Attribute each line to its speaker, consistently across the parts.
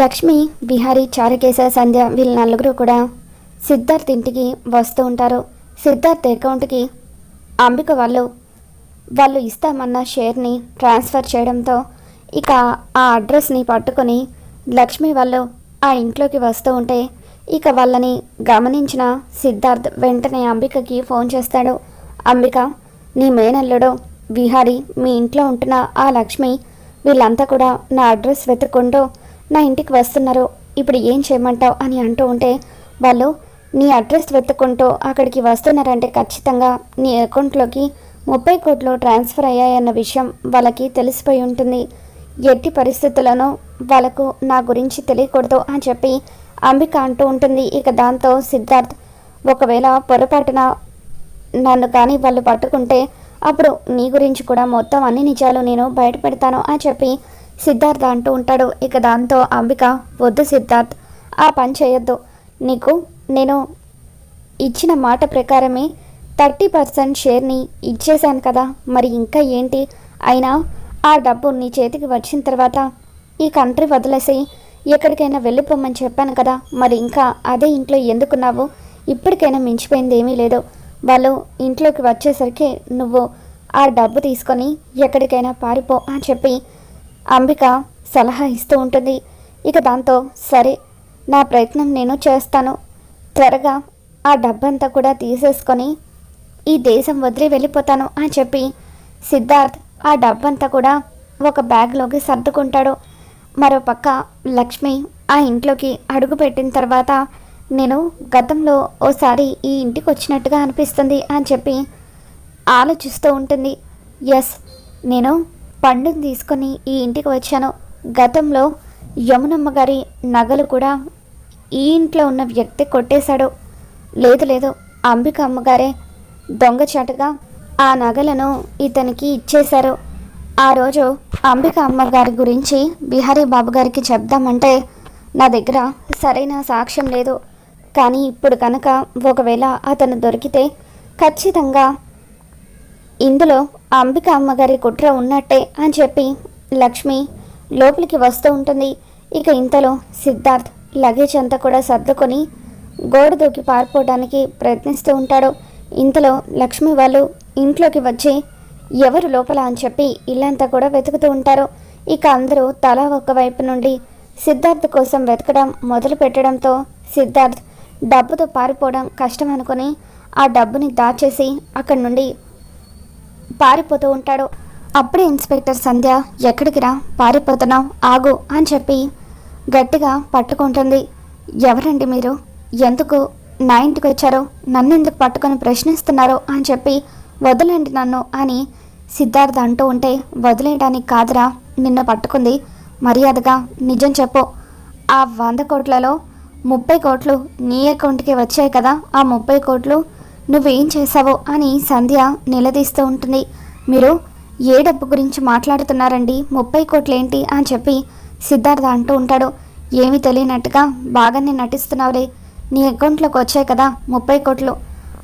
Speaker 1: లక్ష్మి బిహారీ చారుకేశ సంధ్య వీళ్ళ నలుగురు కూడా సిద్ధార్థ్ ఇంటికి వస్తూ ఉంటారు. సిద్ధార్థ్ అకౌంట్కి అంబిక వాళ్ళు వాళ్ళు ఇస్తామన్న షేర్ని ట్రాన్స్ఫర్ చేయడంతో ఇక ఆ అడ్రస్ని పట్టుకొని లక్ష్మి వాళ్ళు ఆ ఇంట్లోకి వస్తూ ఉంటే ఇక వాళ్ళని గమనించిన సిద్ధార్థ్ వెంటనే అంబికకి ఫోన్ చేస్తాడు. అంబిక నీ మేనల్లుడు విహారి మీ ఇంట్లో ఉంటున్న ఆ లక్ష్మి వీళ్ళంతా కూడా నా అడ్రస్ వెతుక్కుంటూ నా ఇంటికి వస్తున్నారు. ఇప్పుడు ఏం చేయమంటావు అని అంటూ ఉంటే వాళ్ళు నీ అడ్రస్ వెతుక్కుంటూ అక్కడికి వస్తున్నారంటే ఖచ్చితంగా నీ అకౌంట్లోకి ముప్పై కోట్లు ట్రాన్స్ఫర్ అయ్యాయన్న విషయం వాళ్ళకి తెలిసిపోయి ఉంటుంది. ఎట్టి పరిస్థితులను వాళ్ళకు నా గురించి తెలియకూడదు అని చెప్పి అంబిక అంటూ ఉంటుంది. ఇక దాంతో సిద్ధార్థ్ ఒకవేళ పొరపాటున నన్ను కానీ వాళ్ళు పట్టుకుంటే అప్పుడు నీ గురించి కూడా మొత్తం అన్ని నిజాలు నేను బయట పెడతాను అని చెప్పి సిద్ధార్థ్ అంటూ ఉంటాడు. ఇక దాంతో అంబిక వద్దు సిద్ధార్థ్ ఆ పని చేయొద్దు. నీకు నేను ఇచ్చిన మాట ప్రకారమే థర్టీ పర్సెంట్ షేర్ని ఇచ్చేశాను కదా. మరి ఇంకా ఏంటి? అయినా ఆ డబ్బు నీ చేతికి వచ్చిన తర్వాత ఈ కంట్రీ వదిలేసి ఎక్కడికైనా వెళ్ళిపోమని చెప్పాను కదా. మరి ఇంకా అదే ఇంట్లో ఎందుకున్నావు? ఇప్పటికైనా మించిపోయింది ఏమీ లేదు. వాళ్ళు ఇంట్లోకి వచ్చేసరికి నువ్వు ఆ డబ్బు తీసుకొని ఎక్కడికైనా పారిపో అని చెప్పి అంబిక సలహా ఇస్తూ ఉంటుంది. ఇక దాంతో సరే నా ప్రయత్నం నేను చేస్తాను. త్వరగా ఆ డబ్బంతా కూడా తీసేసుకొని ఈ దేశం వదిలి వెళ్ళిపోతాను అని చెప్పి సిద్ధార్థ్ ఆ డబ్బంతా కూడా ఒక బ్యాగ్లోకి సర్దుకుంటాడు. మరోపక్క లక్ష్మి ఆ ఇంట్లోకి అడుగు పెట్టిన తర్వాత నేను గతంలో ఓసారి ఈ ఇంటికి వచ్చినట్టుగా అనిపిస్తుంది అని చెప్పి ఆలోచిస్తూ ఉంటుంది. ఎస్ నేను పండుని తీసుకొని ఈ ఇంటికి వచ్చాను. గతంలో యమునమ్మ గారి నగలు కూడా ఈ ఇంట్లో ఉన్న వ్యక్తి కొట్టేశాడు. లేదు లేదు అంబిక అమ్మగారే దొంగచాటుగా ఆ నగలను ఇతనికి ఇచ్చేశారు. ఆ రోజు అంబిక అమ్మగారి గురించి బిహారీ బాబు గారికి చెప్దామంటే నా దగ్గర సరైన సాక్ష్యం లేదు. కానీ ఇప్పుడు కనుక ఒకవేళ అతను దొరికితే ఖచ్చితంగా ఇందులో అంబిక అమ్మగారి కుట్ర ఉన్నట్టే అని చెప్పి లక్ష్మి లోపలికి వస్తూ ఉంటుంది. ఇక ఇంతలో సిద్ధార్థ్ లగేజ్ అంతా కూడా సర్దుకొని గోడ దూకి పారిపోవడానికి ప్రయత్నిస్తూ ఉంటాడు. ఇంతలో లక్ష్మి వాళ్ళు ఇంట్లోకి వచ్చి ఎవరు లోపల? అని చెప్పి ఇల్లంతా కూడా వెతుకుతూ ఉంటారు. ఇక అందరూ తల ఒక వైపు నుండి సిద్ధార్థ్ కోసం వెతకడం మొదలు పెట్టడంతో సిద్ధార్థ్ డబ్బుతో పారిపోవడం కష్టం అనుకుని ఆ డబ్బుని దాచేసి అక్కడి నుండి పారిపోతూ ఉంటాడు. అప్పుడే ఇన్స్పెక్టర్ సంధ్య ఎక్కడికి రా? పారిపోతున్నావు. ఆగు అని చెప్పి గట్టిగా పట్టుకుంటుంది. ఎవరండి మీరు? ఎందుకు? నా ఇంటికి వచ్చారో. నన్ను ఎందుకు పట్టుకొని ప్రశ్నిస్తున్నారో? అని చెప్పి వదలండి నన్ను అని సిద్ధార్థ అంటూ ఉంటే వదిలేయడానికి కాదురా. నిన్ను పట్టుకుంది మర్యాదగా. నిజం చెప్పు. ఆ వంద కోట్లలో ముప్పై కోట్లు నీ అకౌంట్కి వచ్చాయి కదా. ఆ ముప్పై కోట్లు నువ్వేం చేసావో అని సంధ్య నిలదీస్తూ ఉంటుంది. మీరు ఏ డబ్బు గురించి మాట్లాడుతున్నారండి? ముప్పై కోట్లు ఏంటి అని చెప్పి సిద్ధార్థ అంటూ ఉంటాడు. ఏమీ తెలియనట్టుగా బాగానే నటిస్తున్నావులే. నీ అకౌంట్లోకి వచ్చాయి కదా ముప్పై కోట్లు.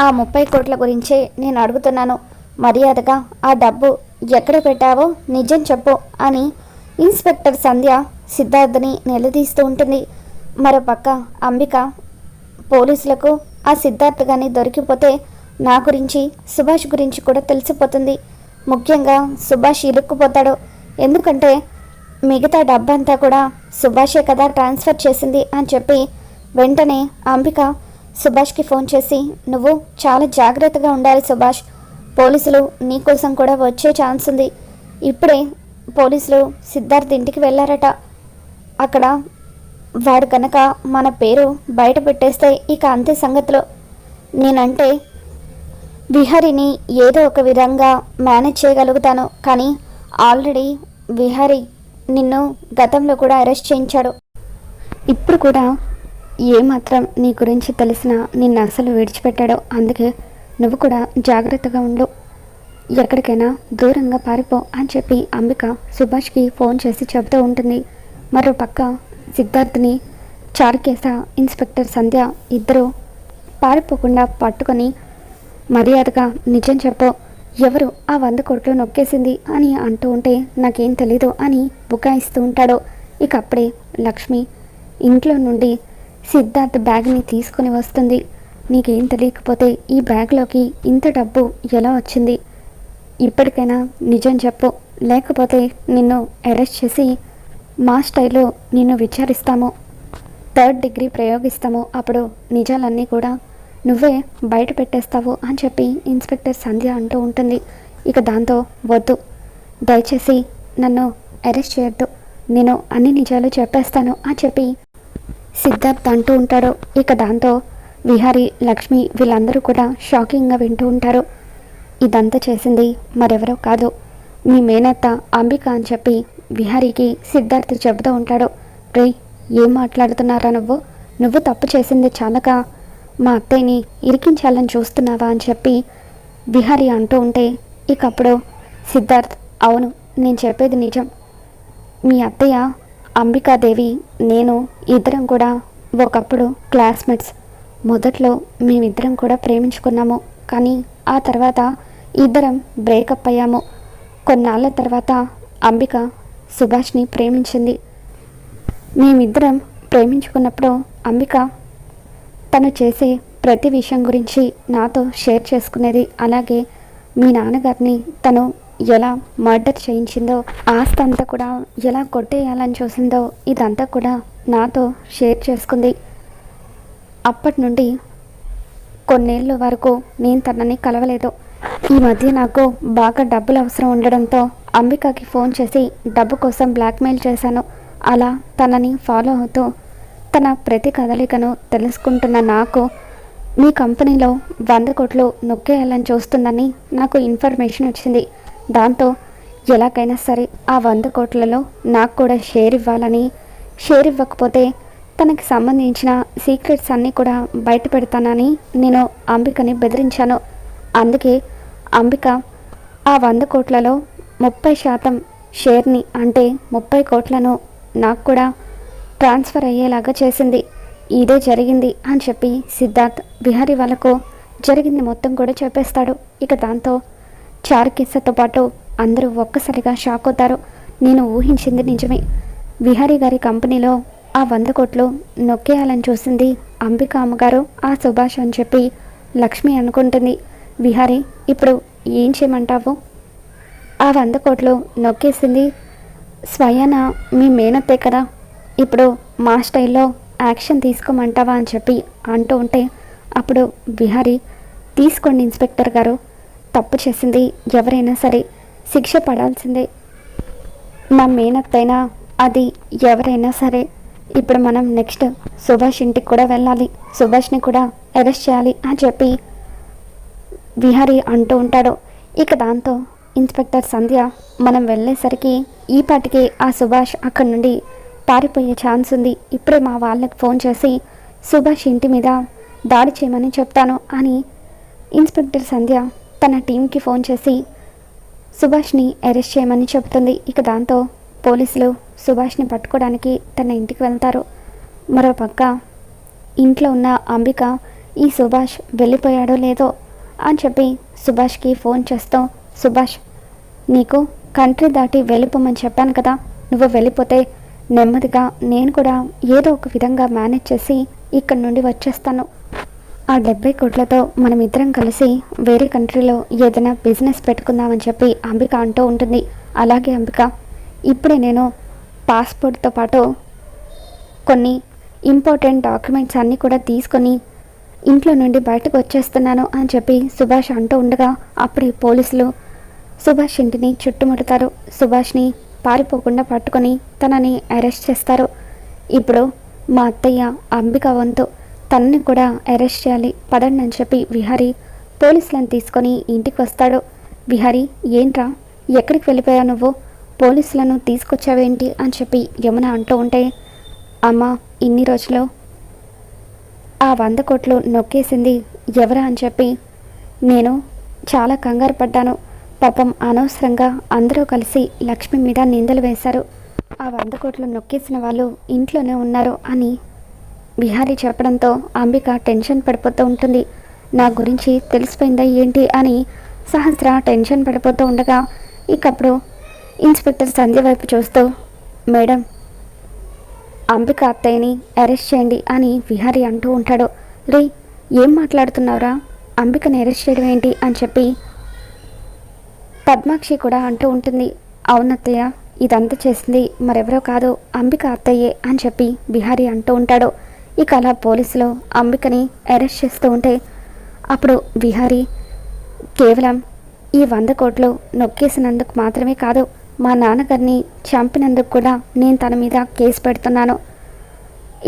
Speaker 1: ఆ ముప్పై కోట్ల గురించే నేను అడుగుతున్నాను. మర్యాదగా ఆ డబ్బు ఎక్కడ పెట్టావో నిజం చెప్పు అని ఇన్స్పెక్టర్ సంధ్య సిద్ధార్థని నిలదీస్తూ ఉంటుంది. మరోపక్క అంబిక పోలీసులకు ఆ సిద్ధార్థ్ కానీ దొరికిపోతే నా గురించి సుభాష్ గురించి కూడా తెలిసిపోతుంది. ముఖ్యంగా సుభాష్ ఇరుక్కుపోతాడు. ఎందుకంటే మిగతా డబ్బంతా కూడా సుభాషే కదా ట్రాన్స్ఫర్ చేసింది అని చెప్పి వెంటనే అంబిక సుభాష్కి ఫోన్ చేసి నువ్వు చాలా జాగ్రత్తగా ఉండాలి సుభాష్. పోలీసులు నీ కోసం కూడా వచ్చే ఛాన్స్ ఉంది. ఇప్పుడే పోలీసులు సిద్ధార్థ్ ఇంటికి వెళ్ళారట అక్కడ వాడు కనుక మన పేరు బయట పెట్టేస్తే ఇక అంతే సంగతిలో. నేనంటే విహారిని ఏదో ఒక విధంగా మేనేజ్ చేయగలుగుతాను కానీ ఆల్రెడీ విహారి నిన్ను గతంలో కూడా అరెస్ట్ చేయించాడు. ఇప్పుడు కూడా ఏమాత్రం నీ గురించి తెలిసినా నిన్ను అసలు విడిచిపెట్టాడు అందుకే నువ్వు కూడా జాగ్రత్తగా ఉండు. ఎక్కడికైనా దూరంగా పారిపో అని చెప్పి అంబిక సుభాష్కి ఫోన్ చేసి చెబుతూ ఉంటుంది. మరో పక్క సిద్ధార్థ్ని చారుకేశ ఇన్స్పెక్టర్ సంధ్య ఇద్దరు పారిపోకుండా పట్టుకొని మర్యాదగా నిజం చెప్పు ఎవరు ఆ వంద కోట్లు నొక్కేసింది? అని అంటూ ఉంటే నాకేం తెలీదు అని బుకాయిస్తూ ఉంటాడు. ఇక అప్పుడే లక్ష్మి ఇంట్లో నుండి సిద్ధార్థ్ బ్యాగ్ని తీసుకుని వస్తుంది. నీకేం తెలియకపోతే ఈ బ్యాగ్లోకి ఇంత డబ్బు ఎలా వచ్చింది? ఇప్పటికైనా నిజం చెప్పు లేకపోతే నిన్ను అరెస్ట్ చేసి మా స్టైల్లో నిన్ను విచారిస్తాము. Third degree ప్రయోగిస్తాము. అప్పుడు నిజాలన్నీ కూడా నువ్వే బయట పెట్టేస్తావు అని చెప్పి ఇన్స్పెక్టర్ సంధ్య అంటూ ఉంటుంది. ఇక దాంతో వద్దు. దయచేసి నన్ను అరెస్ట్ చేయొద్దు. నేను అన్ని నిజాలు చెప్పేస్తాను అని చెప్పి సిద్ధార్థ్ అంటూ ఉంటాడు. ఇక దాంతో విహారి లక్ష్మి వీళ్ళందరూ కూడా షాకింగ్గా వింటూ ఉంటారు. ఇదంతా చేసింది మరెవరో కాదు. మీ మేనత్త అంబిక అని చెప్పి విహారీకి సిద్ధార్థ్ చెబుతూ ఉంటాడు రే ఏం మాట్లాడుతున్నారా నువ్వు? నువ్వు తప్పు చేసింది చాలక. మా అత్తయ్యని ఇరికించాలని చూస్తున్నావా? అని చెప్పి విహారి అంటూ ఉంటే ఇక అప్పుడు సిద్ధార్థ్ అవును నేను చెప్పేది నిజం. మీ అత్తయ్య అంబికాదేవి నేను ఇద్దరం కూడా ఒకప్పుడు క్లాస్మేట్స్. మొదట్లో మేమిద్దరం కూడా ప్రేమించుకున్నాము. కానీ ఆ తర్వాత ఇద్దరం బ్రేకప్ అయ్యాము. కొన్నాళ్ళ తర్వాత అంబిక సుభాష్ని ప్రేమించింది. మేమిద్దరం ప్రేమించుకున్నప్పుడు అంబిక తను చేసే ప్రతి విషయం గురించి నాతో షేర్ చేసుకునేది. అలాగే మీ నాన్నగారిని తను ఎలా మర్డర్ చేయించిందో ఆస్తి అంతా కూడా ఎలా కొట్టేయాలని చూసిందో ఇదంతా కూడా నాతో షేర్ చేసుకుంది. అప్పటి నుండి కొన్నేళ్ళ వరకు నేను తనని కలవలేదు. ఈ మధ్య నాకు బాగా డబ్బులు అవసరం ఉండడంతో అంబికకి ఫోన్ చేసి డబ్బు కోసం బ్లాక్మెయిల్ చేశాను. అలా తనని ఫాలో అవుతూ తన ప్రతి కదలికను తెలుసుకుంటున్న నాకు మీ కంపెనీలో వంద కోట్లు నొక్కేయాలని చూస్తుందని నాకు ఇన్ఫర్మేషన్ వచ్చింది. దాంతో ఎలాగైనా సరే ఆ వంద కోట్లలో నాకు కూడా షేర్ ఇవ్వాలని షేర్ ఇవ్వకపోతే తనకి సంబంధించిన సీక్రెట్స్ అన్నీ కూడా బయట పెడతానని నేను అంబికని బెదిరించాను. అందుకే అంబిక ఆ వంద కోట్లలో ముప్పై శాతం షేర్ని అంటే ముప్పై కోట్లను నాకు కూడా ట్రాన్స్ఫర్ అయ్యేలాగా చేసింది. ఇదే జరిగింది అని చెప్పి సిద్ధార్థ్ బిహారీ వాళ్ళకు జరిగింది మొత్తం కూడా చెప్పేస్తాడు. ఇక దాంతో చారుకిస్సతో పాటు అందరూ ఒక్కసారిగా షాక్ అవుతారు. నేను ఊహించింది నిజమే. బిహారీ గారి కంపెనీలో ఆ వంద కోట్లు నొక్కేయాలని చూసింది అంబిక అమ్మగారు ఆ సుభాష్ అని చెప్పి లక్ష్మి అనుకుంటుంది. విహారీ ఇప్పుడు ఏం చేయమంటావు? ఆ వంద కోట్లు నొక్కేసింది స్వయాన మీ మేనత్తే కదా. ఇప్పుడు మా స్టైల్లో యాక్షన్ తీసుకోమంటావా అని చెప్పి అంటూ ఉంటే అప్పుడు విహారీ తీసుకోండి ఇన్స్పెక్టర్ గారు. తప్పు చేసింది ఎవరైనా సరే శిక్ష పడాల్సిందే. మా మేనత్తైనా అది ఎవరైనా సరే. ఇప్పుడు మనం నెక్స్ట్ సుభాష్ ఇంటికి కూడా వెళ్ళాలి. సుభాష్ని కూడా అరెస్ట్ చేయాలి అని చెప్పి విహారీ అంటూ ఉంటాడు. ఇక దాంతో ఇన్స్పెక్టర్ సంధ్య మనం వెళ్ళేసరికి ఈ పాటికి ఆ సుభాష్ అక్కడి నుండి పారిపోయే ఛాన్స్ ఉంది. ఇప్పుడే మా వాళ్ళకి ఫోన్ చేసి సుభాష్ ఇంటి మీద దాడి చేయమని చెప్తాను అని ఇన్స్పెక్టర్ సంధ్య తన టీంకి ఫోన్ చేసి సుభాష్ని అరెస్ట్ చేయమని చెబుతుంది. ఇక దాంతో పోలీసులు సుభాష్ని పట్టుకోవడానికి తన ఇంటికి వెళ్తారు. మరోపక్క ఇంట్లో ఉన్న అంబిక ఈ సుభాష్ వెళ్ళిపోయాడో లేదో అని చెప్పి సుభాష్కి ఫోన్ చేస్తూ సుభాష్ నీకు కంట్రీ దాటి వెళ్ళిపోమని చెప్పాను కదా. నువ్వు వెళ్ళిపోతే నెమ్మదిగా నేను కూడా ఏదో ఒక విధంగా మేనేజ్ చేసి ఇక్కడి నుండి వచ్చేస్తాను. ఆ డెబ్బై కోట్లతో మనం ఇద్దరం కలిసి వేరే కంట్రీలో ఏదైనా బిజినెస్ పెట్టుకుందామని చెప్పి అంబిక అంటూ ఉంటుంది. అలాగే అంబిక ఇప్పుడే నేను పాస్పోర్ట్తో పాటు కొన్ని ఇంపార్టెంట్ డాక్యుమెంట్స్ అన్నీ కూడా తీసుకొని ఇంట్లో నుండి బయటకు వచ్చేస్తున్నాను అని చెప్పి సుభాష్ అంటూ ఉండగా అప్పుడే పోలీసులు సుభాష్ ఇంటిని చుట్టుముడతారు. సుభాష్ని పారిపోకుండా పట్టుకొని తనని అరెస్ట్ చేస్తారు. ఇప్పుడు మా అత్తయ్య అంబిక వంతు తనని కూడా అరెస్ట్ చేయాలి పదండి అని చెప్పి విహారీ పోలీసులను తీసుకొని ఇంటికి వస్తాడు. విహారీ ఏంట్రా? ఎక్కడికి వెళ్ళిపోయావు నువ్వు? పోలీసులను తీసుకొచ్చావేంటి? అని చెప్పి యమున అంటూ ఉంటే అమ్మ ఇన్ని రోజులు ఆ వంద కోట్లు నొక్కేసింది ఎవరా? అని చెప్పి నేను చాలా కంగారు పడ్డాను. పాపం అనవసరంగా అందరూ కలిసి లక్ష్మి మీద నిందలు వేశారు. ఆ వంద కోట్లు నొక్కేసిన వాళ్ళు ఇంట్లోనే ఉన్నారు అని బిహారీ చెప్పడంతో అంబిక టెన్షన్ పడిపోతూ ఉంటుంది. నా గురించి తెలిసిపోయిందా ఏంటి అని సహస్ర టెన్షన్ పడిపోతూ ఉండగా ఇకప్పుడు ఇన్స్పెక్టర్ సంధ్య వైపు చూస్తూ మేడం అంబిక అత్తయ్యని అరెస్ట్ చేయండి అని విహారీ అంటూ ఉంటాడు. రే ఏం మాట్లాడుతున్నావురా? అంబికని అరెస్ట్ చేయడం ఏంటి? అని చెప్పి పద్మాక్షి కూడా అంటూ ఉంటుంది అవునత్తయ్య ఇదంతా చేసింది మరెవరో కాదు అంబిక అత్తయ్యే అని చెప్పి బిహారీ అంటూ ఉంటాడు. ఇక అలా పోలీసులు అంబికని అరెస్ట్ చేస్తూ ఉంటే అప్పుడు బిహారీ కేవలం ఈ వంద కోట్లు నొక్కేసినందుకు మాత్రమే కాదు మా నాన్నగారిని చంపినందుకు కూడా నేను తన మీద కేసు పెడుతున్నాను.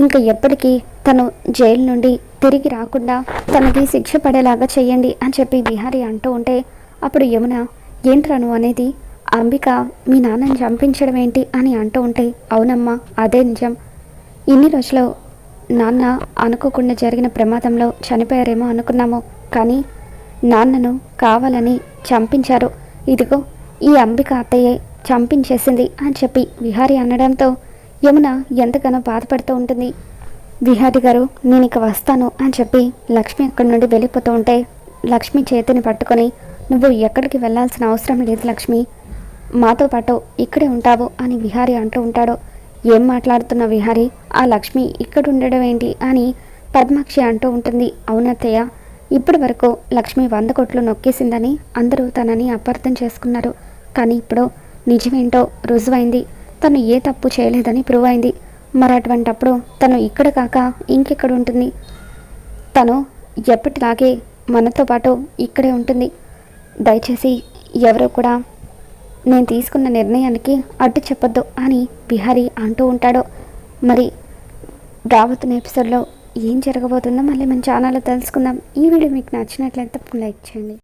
Speaker 1: ఇంకా ఎప్పటికీ తను జైలు నుండి తిరిగి రాకుండా తనకి శిక్ష పడేలాగా చేయండి అని చెప్పి బిహారీ అంటూ ఉంటే అప్పుడు యమున ఏంట్రాను అనేది? అంబిక మీ నాన్నని చంపించడం ఏంటి అని అంటూ ఉంటే అవునమ్మా అదే నిజం. ఇన్ని రోజులు నాన్న అనుకోకుండా జరిగిన ప్రమాదంలో చనిపోయారేమో అనుకున్నాము. కానీ నాన్నను కావాలని చంపించారు. ఇదిగో ఈ అంబిక అత్తయ్యే చంపించేసింది అని చెప్పి విహారి అనడంతో యమున ఎంతగానో బాధపడుతూ ఉంటుంది. విహారి గారు నేను ఇక వస్తాను అని చెప్పి లక్ష్మి అక్కడి నుండి వెళ్ళిపోతూ ఉంటే లక్ష్మి చేతిని పట్టుకొని నువ్వు ఎక్కడికి వెళ్ళాల్సిన అవసరం లేదు లక్ష్మి. మాతో పాటు ఇక్కడే ఉంటావు అని విహారి అంటూ ఉంటాడు. ఏం మాట్లాడుతున్న విహారి? ఆ లక్ష్మి ఇక్కడ ఉండడం ఏంటి అని పద్మాక్షి అంటూ ఉంటుంది. అవునత్తయ్య ఇప్పటి వరకు లక్ష్మి వంద కోట్లు నొక్కేసిందని అందరూ తనని అపార్థం చేసుకున్నారు. కానీ ఇప్పుడు నిజమేంటో రుజువైంది. తను ఏ తప్పు చేయలేదని ప్రూవ్ అయింది మరి అటువంటప్పుడు తను ఇక్కడ కాక ఇంకెక్కడ ఉంటుంది? తను ఎప్పటిలాగే మనతో పాటు ఇక్కడే ఉంటుంది. దయచేసి ఎవరు కూడా నేను తీసుకున్న నిర్ణయానికి అడ్డు చెప్పొద్దు అని బిహారీ అంటూ ఉంటాడు. మరి రాబోతున్న ఎపిసోడ్లో ఏం జరగబోతుందో మళ్ళీ మన ఛానల్లో తెలుసుకుందాం. ఈ వీడియో మీకు నచ్చినట్లయితే లైక్ చేయండి.